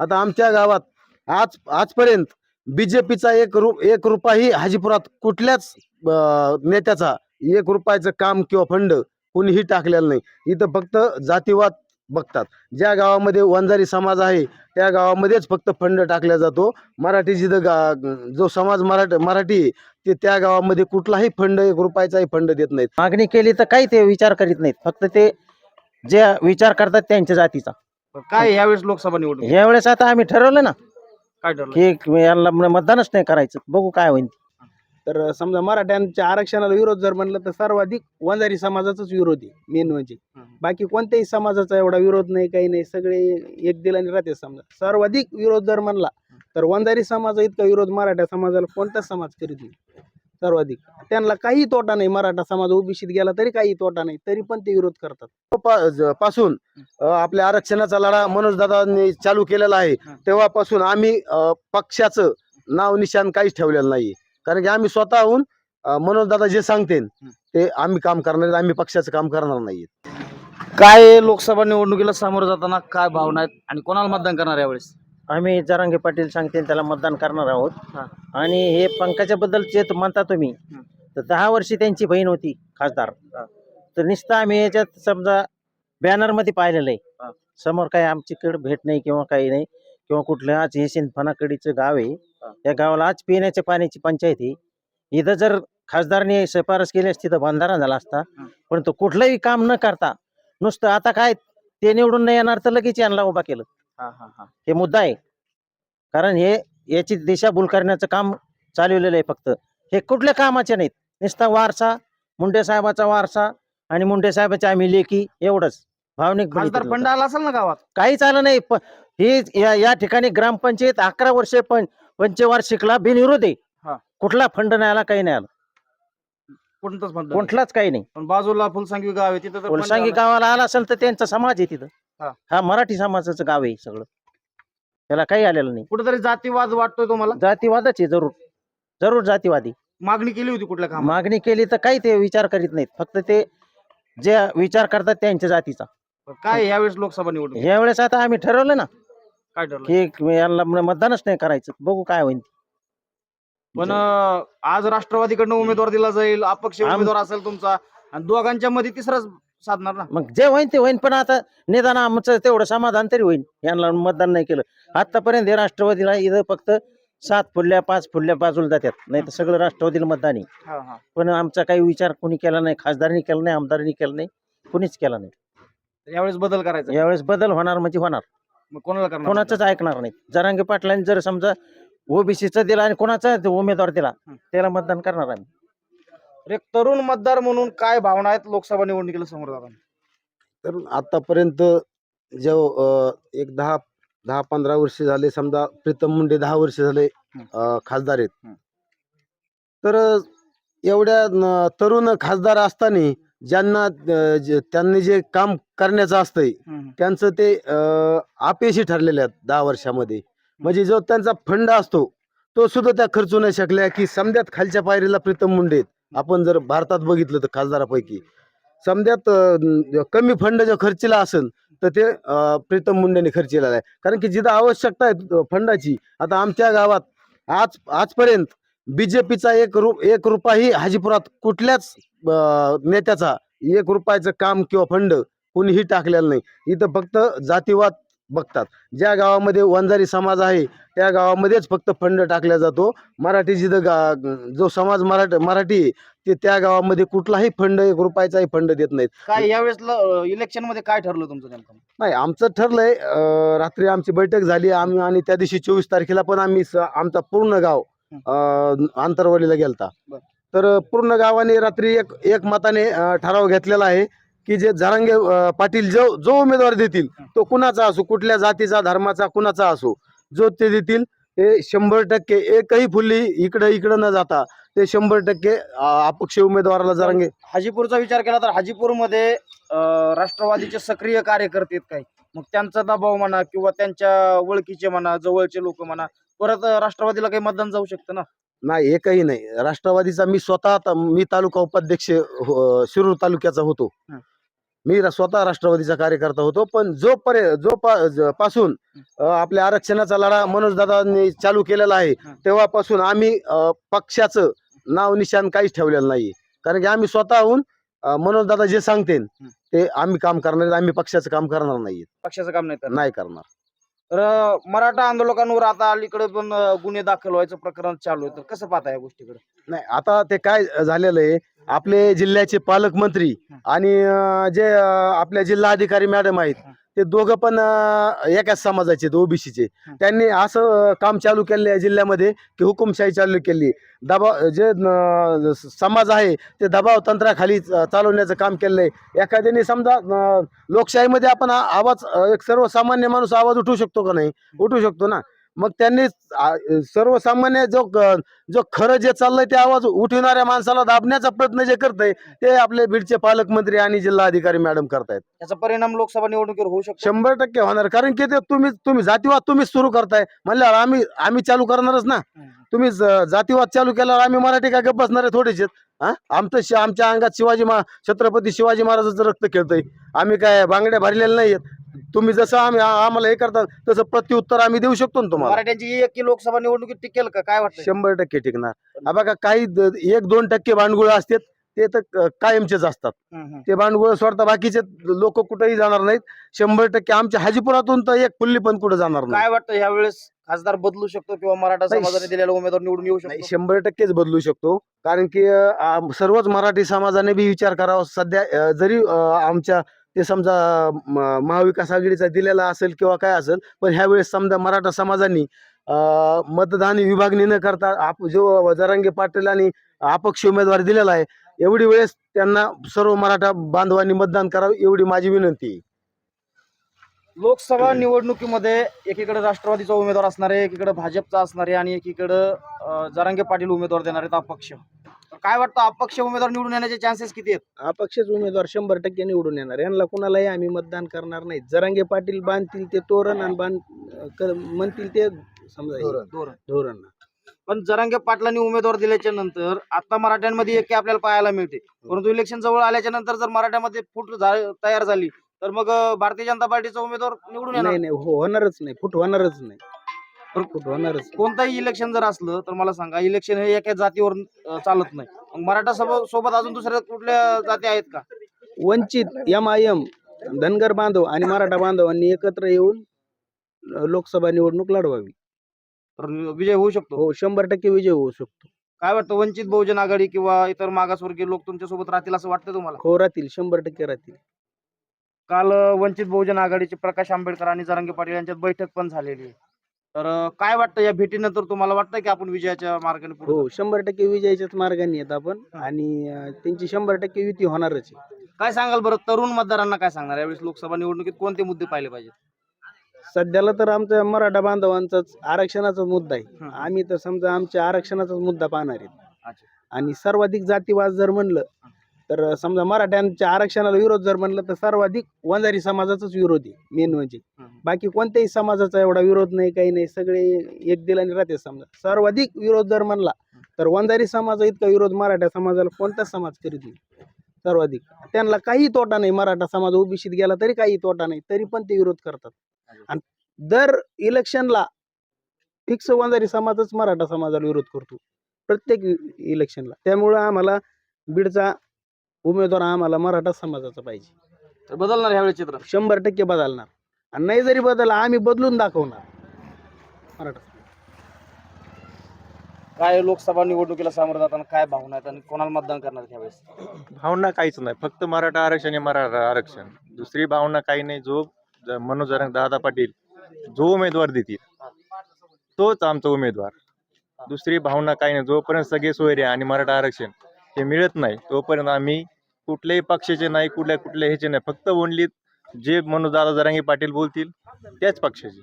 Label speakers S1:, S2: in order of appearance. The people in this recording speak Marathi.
S1: आता आमच्या गावात आज आजपर्यंत बीजेपीचा एक रु एक रुपयाही हाजीपुरात कुठल्याच नेत्याचा एक रुपयाचं काम किंवा फंड कुणीही टाकलेलं नाही. इथं फक्त जातीवाद बघतात. ज्या गावामध्ये वंजारी समाज आहे त्या गावामध्येच फक्त फंड टाकला जातो. मराठी जिथं गा जो समाज मराठ मराठी आहे, ते त्या गावामध्ये कुठलाही फंड एक रुपयाचाही फंड देत नाहीत.
S2: मागणी केली तर काही ते विचार करीत नाहीत. फक्त ते जे विचार करतात त्यांच्या जातीचा.
S3: काय यावेळेस लोकसभा निवडणूक
S2: यावेळेस आता आम्ही ठरवलं ना
S3: काय ठरलं
S2: की यांना मतदानच नाही करायचं. बघू काय होईल.
S4: तर समजा मराठ्यांच्या आरक्षणाला विरोध जर म्हणलं तर सर्वाधिक वंजारी समाजाचाच विरोध आहे मेन म्हणजे. बाकी कोणत्याही समाजाचा एवढा विरोध नाही काही नाही सगळे एक दिलाने राहते समजा. सर्वाधिक विरोध जर म्हणला तर वंजारी समाजा इतका विरोध मराठा समाजाला कोणताच समाज करीत नाही. सर्वाधिक. त्यांना काही तोटा नाही. मराठा समाज ओबीसीत गेला तरी काही तोटा नाही. तरी पण ते विरोध करतात.
S1: पा- पासून आपल्या आरक्षणाचा लढा मनोज दादांनी चालू केलेला आहे.
S3: हं.
S1: तेव्हापासून आम्ही अ, पक्षाचं नाव निशाण काहीच ठेवलेलं नाही कारण की आम्ही स्वतःहून मनोज दादा जे सांगतील ते आम्ही काम करणार आम्ही पक्षाचं काम करणार नाही
S3: काय लोकसभा निवडणुकीला सामोरं जाताना काय भावना आहेत आणि कोणाला मतदान करणार यावेळेस?
S2: आम्ही जरांगे पाटील सांगतील त्याला मतदान करणार आहोत
S3: हा.
S2: आणि हे पंकजाबद्दल जे त- म्हणता तुम्ही
S3: हं.
S2: तर दहा वर्षी त्यांची बहीण होती खासदार
S3: हा.
S2: तर नुसतं आम्ही याच्यात समजा बॅनरमध्ये पाहिलेलं
S3: हा.
S2: आहे समोर काही आमच्याकडे भेट नाही किंवा काही नाही किंवा कुठलं आज हे सिंधफणाकडीचं गाव आहे. या गावाला आज पिण्याच्या पाण्याची पंचायत आहे इथं जर खासदारने शिफारस केली असती तर बंधारा झाला असता
S3: हं.
S2: परंतु कुठलंही काम न करता नुसतं आता काय ते निवडून नाही येणार तर लगेच यांना उभा केलं
S3: हा हा हा.
S2: हे मुद्दा आहे. कारण हे याची दिशाभूल करण्याचं काम चालवलेलं आहे फक्त. हे कुठल्या कामाचे नाहीत. नुसता वारसा मुंडे साहेबाचा वारसा आणि मुंडे साहेबाचे आम्ही लेखी एवढंच. भावनिक
S3: खासदार फंड. आला असेल ना गावात?
S2: काहीच आलं नाही. प- ही या या ठिकाणी ग्रामपंचायत अकरा वर्षे पण पंचवार्षिकला बिनविरोध. आहे
S3: हा.
S2: कुठला फंड नाही आला काही नाही आला.
S3: कोणतंच.
S2: कुठलाच काही नाही.
S3: पण बाजूला फुलसांगी गाव आहे तिथं तर
S2: फुलसांगी
S3: आला.
S2: गावाला आला असेल तर त्यांचा समाज आहे तिथं.
S3: हा.
S2: हा मराठी समाजाचं गाव आहे सगळं. त्याला काही आलेलं नाही.
S3: कुठेतरी जातीवाद वाटतोय तुम्हाला?
S2: जातीवादच जरूर. जरूर जातीवादी.
S3: मागणी केली होती कुठल्या काम
S2: मागणी केली तर काही ते विचार करीत नाहीत. फक्त ते जे विचार करतात त्यांच्या जातीचा.
S3: काय यावेळेस लोकसभा निवडणूक?
S2: यावेळेस आता आम्ही ठरवलं ना
S3: काय ठरलं
S2: की यांना मतदानच नाही करायचं. बघू काय होईल
S3: पण अं, आज राष्ट्रवादीकडनं उमेदवार दिला जाईल अपक्ष
S2: आम-
S3: उमेदवार असेल तुमचा आणि दोघांच्या मध्ये तिसराच साधणार ना.
S2: मग जे होईन ते होईन पण आता निदान आमचं तेवढं समाधान तरी होईल यांना मतदान नाही केलं. आतापर्यंत हे राष्ट्रवादीला इथं फक्त सात फुडल्या पाच फुडल्या बाजूला जातात नाही तर सगळं राष्ट्रवादीला मतदान आहे.
S3: हा, हा.
S2: पण आमचा काही विचार कोणी केला नाही खासदारांनी केला नाही आमदारांनी केला नाही कुणीच केला नाही.
S3: यावेळेस बदल करायचा.
S2: यावेळेस बदल होणार म्हणजे होणार.
S3: मग कोणाला करणार?
S2: कोणाचंच ऐकणार नाही. जरांगे पाटलांनी जर समजा ओबीसीचा दिला आणि कोणाचा उमेदवार दिला
S3: हं.
S2: त्याला मतदान करणार आम्ही.
S3: तर एक तरुण मतदार म्हणून काय भावना आहेत लोकसभा निवडणुकीला समोर जाताना?
S1: तर आतापर्यंत जो एक दहा दहा पंधरा वर्ष झाले समजा प्रीतम मुंडे दहा वर्ष झाले अ, खासदार आहेत.
S3: हं.
S1: तर एवढ्या न- तरुण खासदार असताना ज्यांना अ, जे- त्यांनी जे काम करण्याचं असतंय त्यांचं ते अ, अपयशी ठरलेले आहेत दहा वर्षामध्ये. म्हणजे जो त्यांचा फंड असतो तो सुद्धा त्या खर्चू नाही शकल्या की समद्यात खालच्या पायरीला प्रीतम मुंडे आहेत. आपण जर भारतात बघितलं तर खासदारापैकी समजात कमी फंड जो खर्चीला असेल तर ते प्रीतम मुंडेने खर्चीला आहे कारण की जिथं आवश्यकता आहे फंडाची आता आमच्या गावात आज आजपर्यंत बी जे पीचा एक रु एक रुपयाही हाजीपुरात कुठल्याच नेत्याचा एक रुपयाचं काम किंवा फंड कुणीही टाकलेलं नाही. इथं फक्त जातीवाद बघतात. ज्या गावामध्ये वंजारी समाज आहे त्या गावामध्येच फक्त फंड टाकला जातो. मराठी जिथं गा जो समाज मराठ मराठी ते त्या गावामध्ये कुठलाही फंड एक रुपयाचाही फंड देत नाहीत.
S3: काय यावेळेस इलेक्शनमध्ये काय ठरलं तुमचं नेमकं?
S1: नाही आमचं ठरलंय अं, रात्री आमची बैठक झाली. आम्ही आणि त्या दिवशी चोवीस तारखेला पण आम्ही स- आमचा पूर्ण गाव अं, आंतरवालीला गेलता.
S3: बर.
S1: तर पूर्ण गावाने रात्री एक एक मताने अं, ठराव घेतलेला आहे. की जे जरांगे पाटील जो जो उमेदवार देतील तो कुणाचा असो कुठल्या जातीचा धर्माचा कुणाचा असो जो ते देतील ते शंभर टक्के एकही फुल्ली इकडं इकडं न जाता ते शंभर टक्के अपक्ष उमेदवाराला जरांगे.
S3: हाजीपूरचा विचार केला तर हाजीपूरमध्ये राष्ट्रवादीचे सक्रिय कार्यकर्ते आहेत काही. मग त्यांचा दबाव म्हणा किंवा त्यांच्या ओळखीचे म्हणा जवळचे लोक म्हणा परत राष्ट्रवादीला काही मतदान जाऊ शकतं ना?
S1: नाही एकही नाही. राष्ट्रवादीचा मी स्वतः मी तालुका उपाध्यक्ष हो- शिरूर तालुक्याचा होतो. मी स्वतः राष्ट्रवादीचा कार्यकर्ता होतो पण जो परे जो पा- पासून आपल्या आरक्षणाचा लढा मनोजदादांनी चालू केलेला आहे. तेव्हापासून आम्ही पक्षाचं नाव निशान काहीच ठेवलेलं नाही कारण की आम्ही स्वतःहून मनोजदादा जे सांगतील ते आम्ही काम करणार. आम्ही पक्षाचं काम करणार नाही
S3: पक्षाचं काम नाही करणार.
S1: नाही करणार.
S3: तर मराठा आंदोलकांवर आता अलीकडे पण गुन्हे दाखल व्हायचं प्रकरण चालू आहे तर कसं पाहता या गोष्टीकडे?
S1: नाही आता ते काय झालेलं आहे आपले जिल्ह्याचे पालकमंत्री आणि जे आपल्या जिल्हा अधिकारी मॅडम आहेत ते दोघं पण एकाच समाजाचे आहेत ओबीसीचे. त्यांनी असं काम चालू केलं आहे जिल्ह्यामध्ये की हुकुमशाही चालू केली. दबाव जे समाज आहे ते दबाव तंत्राखाली चालवण्याचं काम केलं आहे. एखाद्याने समजा लोकशाहीमध्ये आपण आवाज एक सर्वसामान्य माणूस आवाज उठवू शकतो का नाही? उठवू शकतो ना? मग त्यांनी सर्वसामान्य जो जो खरं जे चाललंय ते आवाज उठवणाऱ्या माणसाला दाबण्याचा प्रयत्न जे करतंय ते आपले बीडचे पालकमंत्री आणि जिल्हा अधिकारी मॅडम करतायत.
S3: त्याचा परिणाम लोकसभा निवडणुकीवर होऊ शकतो.
S1: शंभर टक्के होणार. कारण की ते तुम्ही तुम्ही जातीवाद तुम्हीच सुरू करताय. म्हणल्यावर आम्ही आम्ही चालू करणारच ना. तुम्ही जातीवाद चालू केल्यावर आम्ही मराठी काय गप्प बसणार आहे हा आमचं शि- आमच्या अंगात शिवाजी मा छत्रपती शिवाजी महाराजाचं रक्त खेळतंय. आम्ही काय बांगड्या भरलेल्या नाहीयेत. तुम्ही जसं आम्ही आम्हाला हे करतात तसं प्रत्युत्तर आम्ही देऊ शकतो ना तुम्हाला.
S3: मराठ्यांची एक की लोकसभा निवडणुकीत टिकेल का? काय वाटतं
S1: शंभर टक्के टिकणार. बघा काही द- एक दोन टक्के भांडगुळ असतात ते तर क- कायमचेच असतात. ते भांडगुळ सोडता बाकीचे लोक कुठेही जाणार नाहीत. शंभर टक्के आमच्या हाजीपुरातून तर एक फुल्ली पण कुठे जाणार नाही.
S3: काय वाटतं ह्या वेळेस खासदार बदलू शकतो किंवा मराठा
S1: नाही,
S3: समाजाने दिलेला उमेदवार निवडून येऊ
S1: नाही
S3: शकतो
S1: शंभर टक्केच बदलू शकतो. कारण की अं, आम- सर्वच मराठी समाजाने बी विचार करावा. सध्या अं, जरी अं, आमच्या ते समजा म- महाविकास आघाडीचा दिलेला असेल किंवा काय असेल पण ह्यावेळेस समजा मराठा समाजांनी मतदान विभागणी न करता आप जो जरांगे पाटील आणि अपक्ष उमेदवार दिलेला आहे एवढी वेळेस त्यांना सर्व मराठा बांधवांनी मतदान करावं एवढी माझी विनंती आहे.
S3: लोकसभा निवडणुकीमध्ये एकीकडे राष्ट्रवादीचा उमेदवार असणार आहे एकीकडे भाजपचा असणार आहे आणि एकीकडे जरांगे पाटील उमेदवार देणार आहेत अपक्ष. काय वाटतं अपक्ष उमेदवार निवडून येण्याचे चान्सेस किती आहेत?
S4: अपक्षच उमेदवार शंभर टक्के निवडून येणार. यांना कुणालाही आम्ही मतदान करणार नाही. जरांगे पाटील बांधतील ते तोरण आणि बांध म्हणतील ते समजा हे.
S3: धोरण.
S4: धोरण.
S3: पण जरांगे पाटलांनी उमेदवार दिल्याच्या नंतर आता मराठ्यांमध्ये एकी आपल्याला पाहायला मिळते. परंतु इलेक्शन जवळ आल्याच्यानंतर जर मराठ्यामध्ये फूट तयार झाली तर मग भारतीय जनता पार्टीचा उमेदवार निवडून येणार?
S4: नाही नाही हो- होणारच नाही. फुट होणारच नाही. फुट होणारच.
S3: कोणताही इलेक्शन जर असलं तर मला सांगा इलेक्शन हे एका जातीवर अं, चालत नाही. मग मराठा सोबत सोबत अजून दुसऱ्या कुठल्या जाती आहेत का?
S4: Vanchit M I M Dhangar बांधव आणि मराठा बांधवांनी एकत्र येऊन अ, लोकसभा निवडणूक लढवावी.
S3: तर विजय होऊ शकतो?
S4: हो शंभर टक्के विजय होऊ शकतो.
S3: काय वाटतं वंचित बहुजन आघाडी किंवा इतर मागासवर्गीय लोक तुमच्यासोबत राहतील असं वाटतं तुम्हाला?
S4: हो राहतील. शंभर टक्के राहतील.
S3: काल वंचित बहुजन आघाडीचे प्रकाश आंबेडकर आणि जरांगे पाटील यांच्यात बैठक पण झालेली आहे. तर काय वाटतं या भेटीनंतर तुम्हाला वाटतं की आपण विजयाच्या मार्गाने पुढे
S4: हो शंभर टक्के विजयाच्याच मार्गाने आहेत आपण आणि अ, त्यांची शंभर टक्के युती होणारच आहे.
S3: काय सांगाल बरं तरुण मतदारांना काय सांगणार? यावेळेस लोकसभा निवडणुकीत कोणते मुद्दे पाहिले पाहिजेत?
S4: सध्याला तर आमच्या मराठा बांधवांचाच आरक्षणाचा मुद्दा आहे.
S3: हं.
S4: आम्ही तर समजा आमच्या आरक्षणाचाच मुद्दा पाहणार आहेत.
S3: अच्छा.
S4: आणि सर्वाधिक जातीवाद जर म्हणलं तर समजा मराठ्यांच्या आरक्षणाला विरोध जर म्हणलं तर सर्वाधिक वंजारी समाजाचाच विरोध आहे मेन म्हणजे. बाकी कोणत्याही समाजाचा एवढा विरोध नाही काही नाही सगळे एक दिलाने राहते समजा. सर्वाधिक विरोध जर म्हणला तर वंजारी समाजा इतका विरोध मराठा समाजाला कोणताच समाज करीत नाही? सर्वाधिक. त्यांना काही तोटा नाही मराठा समाज ओबीसीत गेला तरी काही तोटा नाही तरी पण ते विरोध करतात. आणि दर इलेक्शनला फिक्स वंजारी समाजच मराठा समाजाला विरोध करतो प्रत्येक इलेक्शनला. त्यामुळं आम्हाला बीडचा उमेदवार आम्हाला मराठा समाजाचा पाहिजे.
S3: तर बदलणार यावेळेस चित्र?
S4: शंभर टक्के बदलणार. आणि नाही जरी बदलला आम्ही बदलून दाखवणार. मराठा
S3: काय लोकसभा निवडणुकीला सामोरं जाताना काय भावना आहेत आणि कोणाला मतदान करणार यावेळेस
S5: भावना काहीच नाही. फक्त मराठा आरक्षण आहे मराठा आरक्षण. दुसरी भावना काही नाही. जो ज- मनोज जरंग दादा पाटील जो उमेदवार देतील तोच आमचा उमेदवार. दुसरी भावना काही नाही. जोपर्यंत सगळे सोयरे आणि मराठा आरक्षण हे मिळत नाही तोपर्यंत आम्ही कुठल्याही पक्षाचे नाही कुठल्या कुठल्या ह्याचे नाही. फक्त ओनली जे मनोज दादा जरांगे पाटील बोलतील त्याच पक्षाचे.